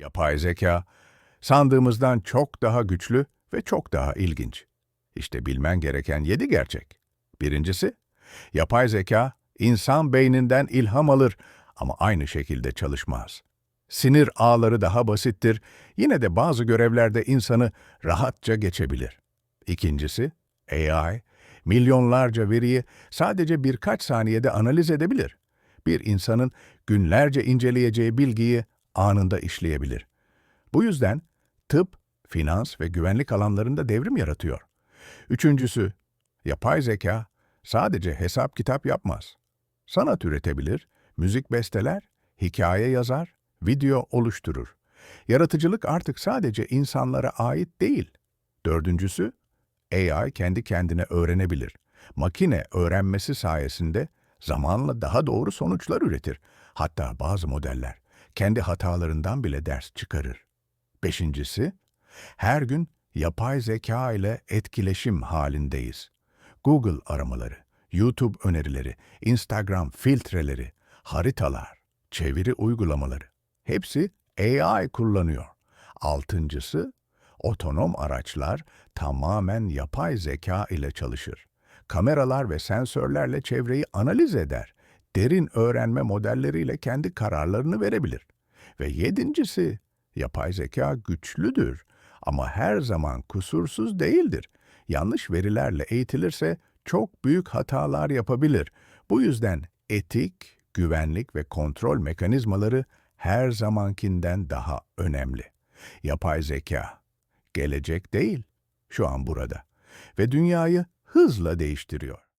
Yapay zeka, sandığımızdan çok daha güçlü ve çok daha ilginç. İşte bilmen gereken yedi gerçek. Birincisi, yapay zeka insan beyninden ilham alır ama aynı şekilde çalışmaz. Sinir ağları daha basittir, yine de bazı görevlerde insanı rahatça geçebilir. İkincisi, AI, milyonlarca veriyi sadece birkaç saniyede analiz edebilir. Bir insanın günlerce inceleyeceği bilgiyi anında işleyebilir. Bu yüzden tıp, finans ve güvenlik alanlarında devrim yaratıyor. Üçüncüsü, yapay zeka sadece hesap kitap yapmaz. Sanat üretebilir, müzik besteler, hikaye yazar, video oluşturur. Yaratıcılık artık sadece insanlara ait değil. Dördüncüsü, AI kendi kendine öğrenebilir. Makine öğrenmesi sayesinde zamanla daha doğru sonuçlar üretir. Hatta bazı modeller kendi hatalarından bile ders çıkarır. Beşincisi, her gün yapay zeka ile etkileşim halindeyiz. Google aramaları, YouTube önerileri, Instagram filtreleri, haritalar, çeviri uygulamaları hepsi AI kullanıyor. Altıncısı, otonom araçlar tamamen yapay zeka ile çalışır. Kameralar ve sensörlerle çevreyi analiz eder. Derin öğrenme modelleriyle kendi kararlarını verebilir. Ve yedincisi, yapay zeka güçlüdür ama her zaman kusursuz değildir. Yanlış verilerle eğitilirse çok büyük hatalar yapabilir. Bu yüzden etik, güvenlik ve kontrol mekanizmaları her zamankinden daha önemli. Yapay zeka, gelecek değil, şu an burada ve dünyayı hızla değiştiriyor.